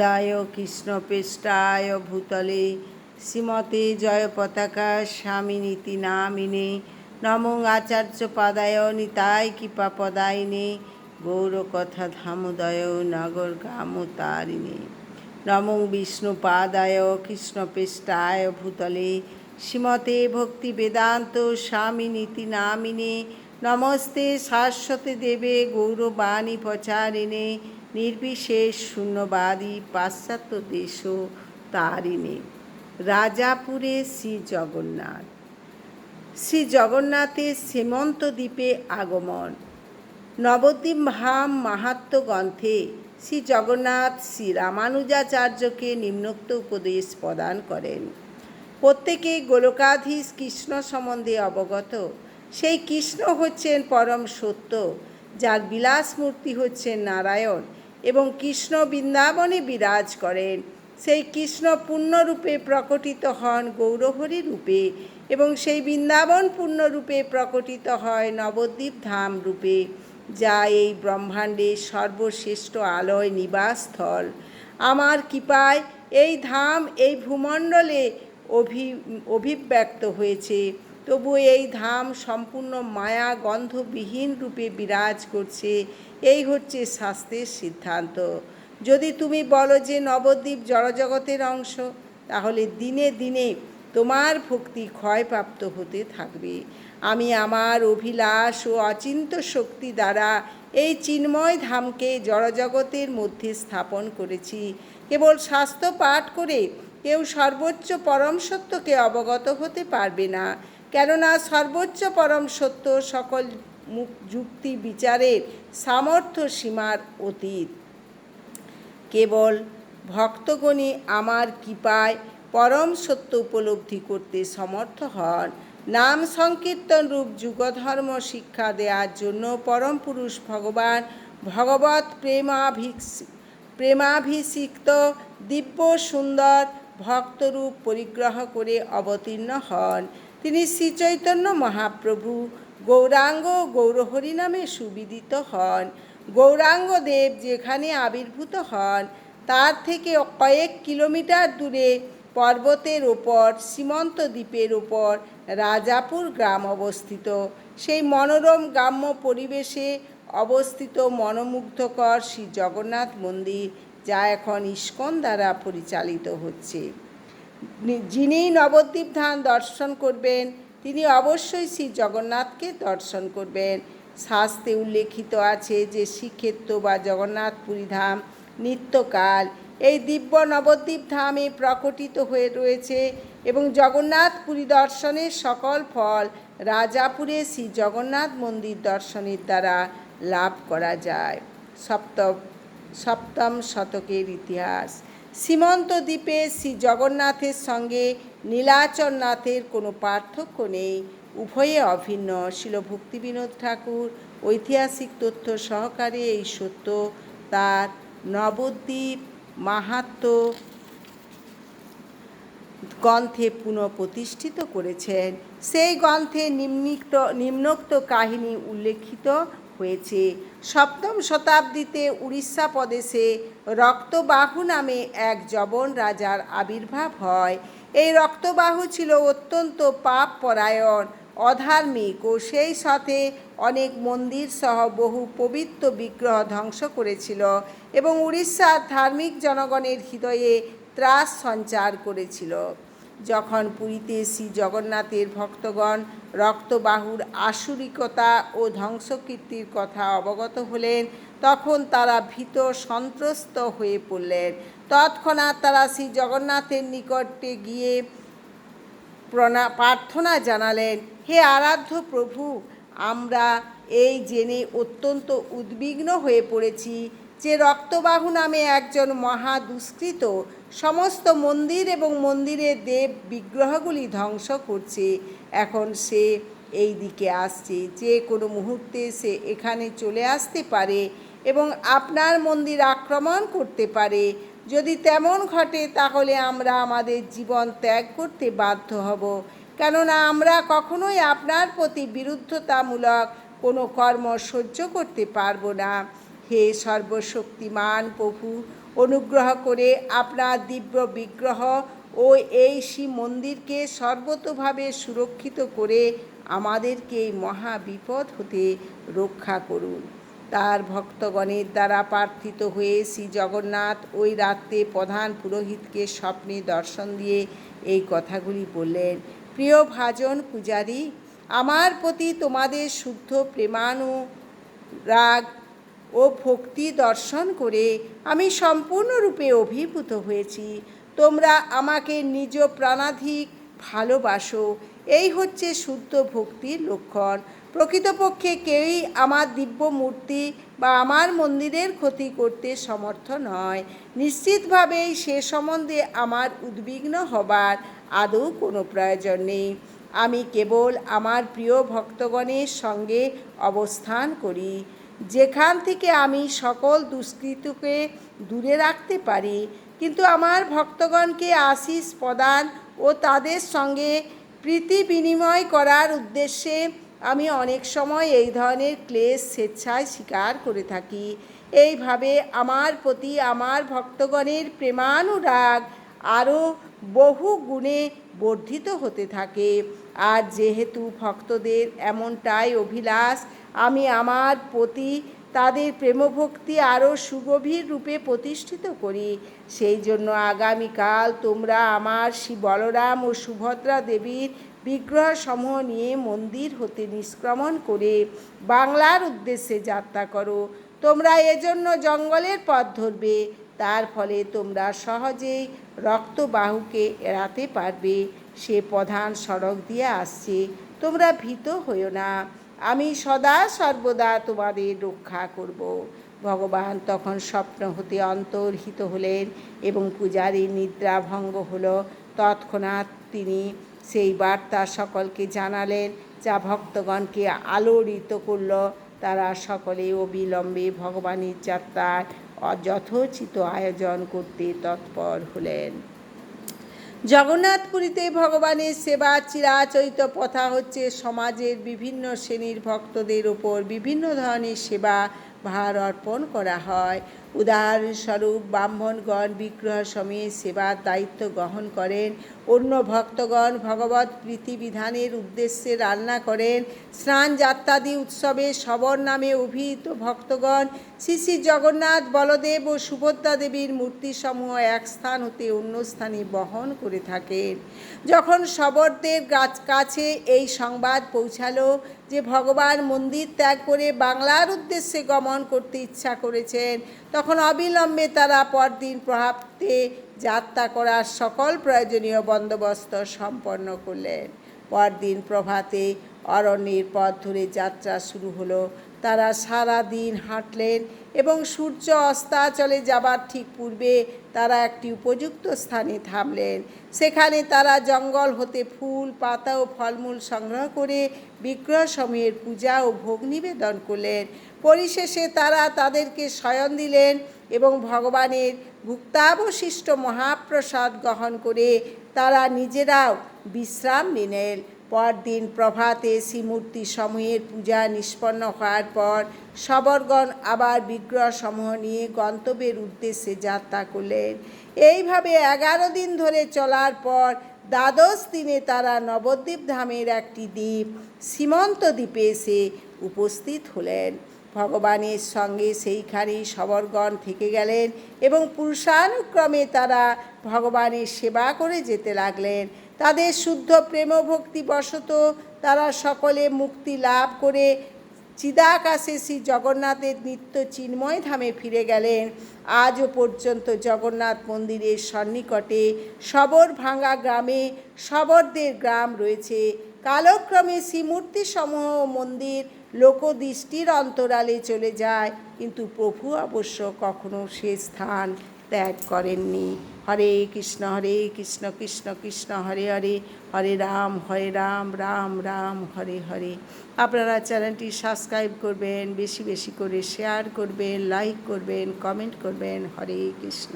পাদায় কৃষ্ণপৃষ্ঠায় ভূতলে। শ্রীমতে জয় পতাকা স্বামী নীতি নামিনে। নমং আচার্য পাদায় নিতাই কৃপা পদায়নে গৌর কথা ধামোদয় নগর গ্রাম তারিণী। নমং বিষ্ণু পাদায় কৃষ্ণপৃষ্ঠায় ভূতলে। শ্রীমতে ভক্তি বেদান্ত স্বামী নীতি নামিনে। নমস্তে শাশ্বতে দেবে গৌরবাণী প্রচারিণে। নির্বিশেষ শূন্যবাদী পাশ্চাত্য দেশ তারিণী রাজাপুরে শ্রী জগন্নাথ। শ্রী জগন্নাথের সীমন্ত দ্বীপে আগমন। নবদ্বীপ ভাম মাহাত্ম গ্রন্থে শ্রী জগন্নাথ শ্রী রামানুজাচার্যকে নিম্নোক্ত উপদেশ প্রদান করেন। প্রত্যেকে গোলকাধীশ কৃষ্ণ সম্বন্ধে অবগত। সেই কৃষ্ণ হচ্ছেন পরম সত্য, যার বিলাস মূর্তি হচ্ছেন নারায়ণ। এবং কৃষ্ণ বৃন্দাবনে বিরাজ করেন। সেই কৃষ্ণ পূর্ণরূপে প্রকটিত হন গৌরহরি রূপে এবং সেই বৃন্দাবন পূর্ণরূপে প্রকটিত হয় নবদ্বীপ ধাম রূপে, যা এই ব্রহ্মাণ্ডের সর্বশ্রেষ্ঠ আলয় নিবাসস্থল। আমার কৃপায় এই ধাম, এই ভূমণ্ডলে অভি, অভিব্যক্ত হয়েছে। তবু এই ধাম সম্পূর্ণ মায়া গন্ধবিহীন রূপে বিরাজ করছে। এই হচ্ছে শাস্ত্রের সিদ্ধান্ত। যদি তুমি বলো যে নবদ্বীপ জড়জগতের অংশ, তাহলে দিনে দিনে তোমার ভক্তি ক্ষয়প্রাপ্ত হতে থাকবে। আমি আমার অভিলাষ ও অচিন্ত শক্তি দ্বারা এই চিন্ময় ধামকে জড়জগতের মধ্যে স্থাপন করেছি। কেবল স্বাস্থ্য পাঠ করে কেউ সর্বোচ্চ পরম সত্যকে অবগত হতে পারবে না। কেননা সর্বোচ্চ পরম সত্য সকল যুক্তি বিচারের সামর্থ্য সীমার অতীত। কেবল ভক্তগণই আমার কৃপায় পরম সত্য উপলব্ধি করতে সমর্থ হন। নাম সংকীর্তন রূপ যুগধর্ম শিক্ষা দেওয়ার জন্য পরম পুরুষ ভগবান ভগবত প্রেমাভিষ প্রেমাভিষিক্ত দিব্য সুন্দর ভক্তরূপ পরিগ্রহ করে অবতীর্ণ হন। তিনি শ্রীচৈতন্য মহাপ্রভু। গৌরাঙ্গ গৌরহরি নামে সুবিদিত হন। গৌরাঙ্গ দেব যেখানে আবির্ভূত হন, তার থেকে কয়েক কিলোমিটার দূরে পর্বতের ওপর, সীমন্ত দ্বীপের ওপর রাজাপুর গ্রাম অবস্থিত। সেই মনোরম গ্রাম্য পরিবেশে অবস্থিত মনোমুগ্ধকর শ্রী জগন্নাথ মন্দির, যা এখন ইস্কন দ্বারা পরিচালিত হচ্ছে। যিনি নবদ্বীপ ধাম দর্শন করবেন, তিনি অবশ্যই শ্রী জগন্নাথকে দর্শন করবেন। শাস্ত্রে উল্লেখিত আছে যে শ্রীক্ষেত্র বা জগন্নাথপুরী ধাম নিত্যকাল। এই দিব্য নবদ্বীপ ধামে প্রকটিত হয়ে রয়েছে এবং জগন্নাথ পুরী দর্শনের সকল ফল রাজাপুরে শ্রী জগন্নাথ মন্দির দর্শনের দ্বারা লাভ করা যায়। সপ্তম সপ্তম শতকের ইতিহাস। সীমন্ত দ্বীপে শ্রী জগন্নাথের সঙ্গে নীলাচলনাথের কোনো পার্থক্য নেই। উভয়ে অভিন্ন। শিল ভক্তিবিনোদ ঠাকুর, ঐতিহাসিক তথ্য সহকারে এই সত্য। তার নবদ্বীপ মাহাত্ম গ্রন্থে পুনঃপ্রতিষ্ঠিত করেছেন। সেই গ্রন্থে নিম্নিক্ত নিম্নোক্ত কাহিনী উল্লেখিত হয়েছে। সপ্তম শতাব্দীতে উড়িষ্যা প্রদেশে রক্তবাহু নামে এক জবন রাজার আবির্ভাব হয়। এই রক্তবাহু ছিল অত্যন্ত পাপ পরায়ণ অধার্মিক ও সেই সাথে অনেক মন্দির সহ বহু পবিত্র বিগ্রহ ধ্বংস করেছিল এবং উড়িষ্যার ধার্মিক জনগণের হৃদয়ে ত্রাস সঞ্চার করেছিল। যখন পুরীতে শ্রী জগন্নাথের ভক্তগণ রক্তবাহুর আসুরিকতা ও ধ্বংসকীর্তির কথা অবগত হলেন, তখন তারা ভীত সন্ত্রস্ত হয়ে পড়লেন। তৎক্ষণাৎ তারা শ্রী জগন্নাথের নিকটে গিয়ে প্রণা, প্রার্থনা জানালেন, হে আরাধ্য প্রভু, আমরা এই জেনে অত্যন্ত উদ্বিগ্ন হয়ে পড়েছি। যে রক্তবাহু নামে একজন মহা দুষ্কৃত সমস্ত মন্দির এবং মন্দিরের দেব বিগ্রহগুলি ধ্বংস করছে। এখন সে এই দিকে আসছে। যে কোনো মুহূর্তে সে এখানে চলে আসতে পারে এবং আপনার মন্দির আক্রমণ করতে পারে। যদি তেমন ঘটে, তাহলে আমরা আমাদের জীবন ত্যাগ করতে বাধ্য হব। কেননা আমরা কখনোই আপনার প্রতি বিরুদ্ধতামূলক কোনো কর্ম সহ্য করতে পারব না। হে সর্বশক্তিমান প্রভু, অনুগ্রহ করে আপনার দিব্য বিগ্রহ ও এই শিব মন্দিরকে সর্বতোভাবে সুরক্ষিত করে আমাদেরকে মহা বিপদ হতে রক্ষা করুন। তার ভক্তগণের দ্বারা প্রার্থিত হয়ে শ্রী জগন্নাথ ওই রাত্রে প্রধান পুরোহিতকে স্বপ্নে দর্শন দিয়ে এই কথাগুলি বললেন, প্রিয় ভাজন পূজারী, আমার প্রতি তোমাদের শুদ্ধ প্রেমানুরাগ ও ভক্তি দর্শন করে আমি সম্পূর্ণরূপে অভিভূত হয়েছি। তোমরা আমাকে নিজ প্রাণাধিক ভালোবাসো। এই হচ্ছে শুদ্ধ ভক্তির লক্ষণ। প্রকৃতপক্ষে কেউই আমার দিব্য মূর্তি বা আমার মন্দিরের ক্ষতি করতে সমর্থ নয়। নিশ্চিতভাবেই সে সম্বন্ধে আমার উদ্বিগ্ন হবার আদৌ কোনো প্রয়োজন নেই। আমি কেবল আমার প্রিয় ভক্তগণের সঙ্গে অবস্থান করি। যেখান থেকে আমি সকল দুষ্কৃতকে দূরে রাখতে পারি, কিন্তু আমার ভক্তগণকে আশিস প্রদান ও তাদের সঙ্গে প্রীতি বিনিময় করার উদ্দেশ্যে আমি অনেক সময় এই ধরনের ক্লেশ, স্বেচ্ছায় স্বীকার করে থাকি। এইভাবে আমার প্রতি আমার ভক্তগণের প্রেমানুরাগ আরও বহু গুণে বর্ধিত হতে থাকে। আর যেহেতু ভক্তদের এমনটাই অভিলাষ আমি আমার প্রতি তাদের প্রেমভক্তি আরও সুগভীর রূপে প্রতিষ্ঠিত করি। সেই জন্য আগামীকাল তোমরা আমার শ্রী বলরাম ও সুভদ্রা দেবীর বিগ্রহ সমূহ নিয়ে মন্দির হতে নিষ্ক্রমণ করে বাংলার উদ্দেশ্যে যাত্রা করো। তোমরা এজন্য জঙ্গলের পথ ধরবে, তার ফলে তোমরা সহজেই রক্তবাহুকে এড়াতে পারবে। সে প্রধান সড়ক দিয়ে আসছে, তোমরা ভীত হইও না। আমি সদা সর্বদা তোমাদের রক্ষা করব। ভগবান তখন স্বপ্ন হতে অন্তর্হিত হলেন এবং পূজারীর নিদ্রা ভঙ্গ হল। তৎক্ষণাৎ তিনি সেই বার্তা সকলকে জানালেন যা ভক্তগণকে আলোড়িত করল। তারা সকলে অবিলম্বে ভগবানের যাত্রার যথোচিত আয়োজন করতে তৎপর হলেন। জগন্নাথপুরীতে ভগবানের সেবা চিরাচরিত প্রথা হচ্ছে সমাজের বিভিন্ন শ্রেণির ভক্তদের ওপর বিভিন্ন ধরনের সেবা ভার অর্পণ করা হয়। উদাহরণস্বরূপ ব্রাহ্মণগণ বিগ্রহ সময়ে সেবার দায়িত্ব গ্রহণ করেন। অন্য ভক্তগণ ভগবত প্রীতিবিধানের উদ্দেশ্যে রান্না করেন। স্নান যাত্রাদি উৎসবে সবর নামে অভিহিত ভক্তগণ শ্রী শ্রী জগন্নাথ, বলদেব ও সুভদ্রা দেবীর মূর্তিসমূহ এক স্থান হতে অন্য স্থানে বহন করে থাকেন। যখন শবরদের কাছে এই সংবাদ পৌঁছালো যে ভগবান মন্দির ত্যাগ করে বাংলার উদ্দেশ্যে গমন করতে ইচ্ছা করেছেন, তখন অবিলম্বে তারা পরদিন প্রভাতে যাত্রা করার সকল প্রয়োজনীয় বন্দোবস্ত সম্পন্ন করলেন। পরদিন প্রভাতে অরণ্যের পথ ধরে যাত্রা শুরু হলো। তারা সারা দিন হাঁটলেন এবং সূর্য অস্তাচলে যাবার ঠিক পূর্বে তারা একটি উপযুক্ত স্থানে থামলেন। সেখানে তারা জঙ্গল হতে ফুল, পাতা ও ফলমূল সংগ্রহ করে বিগ্রহ সময়ের পূজা ও ভোগ নিবেদন করলেন। পরিশেষে তারা তাদেরকে শয়ন দিলেন এবং ভগবানের ভুক্তাবশিষ্ট মহাপ্রসাদ গ্রহণ করে তারা নিজেরাও বিশ্রাম নিলেন। পরদিন প্রভাতে শ্রীমূর্তি সমূহের পূজা নিষ্পন্ন হওয়ার পর সবরগণ আবার বিগ্রহ সমূহ নিয়ে গন্তব্যের উদ্দেশ্যে যাত্রা করলেন। এইভাবে এগারো দিন ধরে চলার পর দ্বাদশ দিনে তারা নবদ্বীপ ধামের একটি দ্বীপ সীমন্ত দ্বীপে এসে উপস্থিত হলেন। ভগবানের সঙ্গে সেইখানেই সবরগণ থেকে গেলেন এবং পুরুষানুক্রমে তারা ভগবানের সেবা করে যেতে লাগলেন। তাদের শুদ্ধ প্রেমভক্তি বশত তারা সকলে মুক্তি লাভ করে চিদাকাশে শ্রী জগন্নাথের নিত্য চিন্ময় ধামে ফিরে গেলেন। আজও পর্যন্ত জগন্নাথ মন্দিরের সন্নিকটে সবর ভাঙ্গা গ্রামে সবরদের গ্রাম রয়েছে। কালক্রমে শ্রীমূর্তি সমূহ মন্দির লোকদৃষ্টির অন্তরালে চলে যায়, কিন্তু প্রভু অবশ্য কখনো সে স্থান ত্যাগ করেননি। হরে কৃষ্ণ হরে কৃষ্ণ কৃষ্ণ কৃষ্ণ, হরে হরে হরে রাম হরে রাম রাম রাম, হরে হরে। আপনারা চ্যানেলটি সাবস্ক্রাইব করবেন, বেশি বেশি করে শেয়ার করবেন, লাইক করবেন, কমেন্ট করবেন। হরে কৃষ্ণ।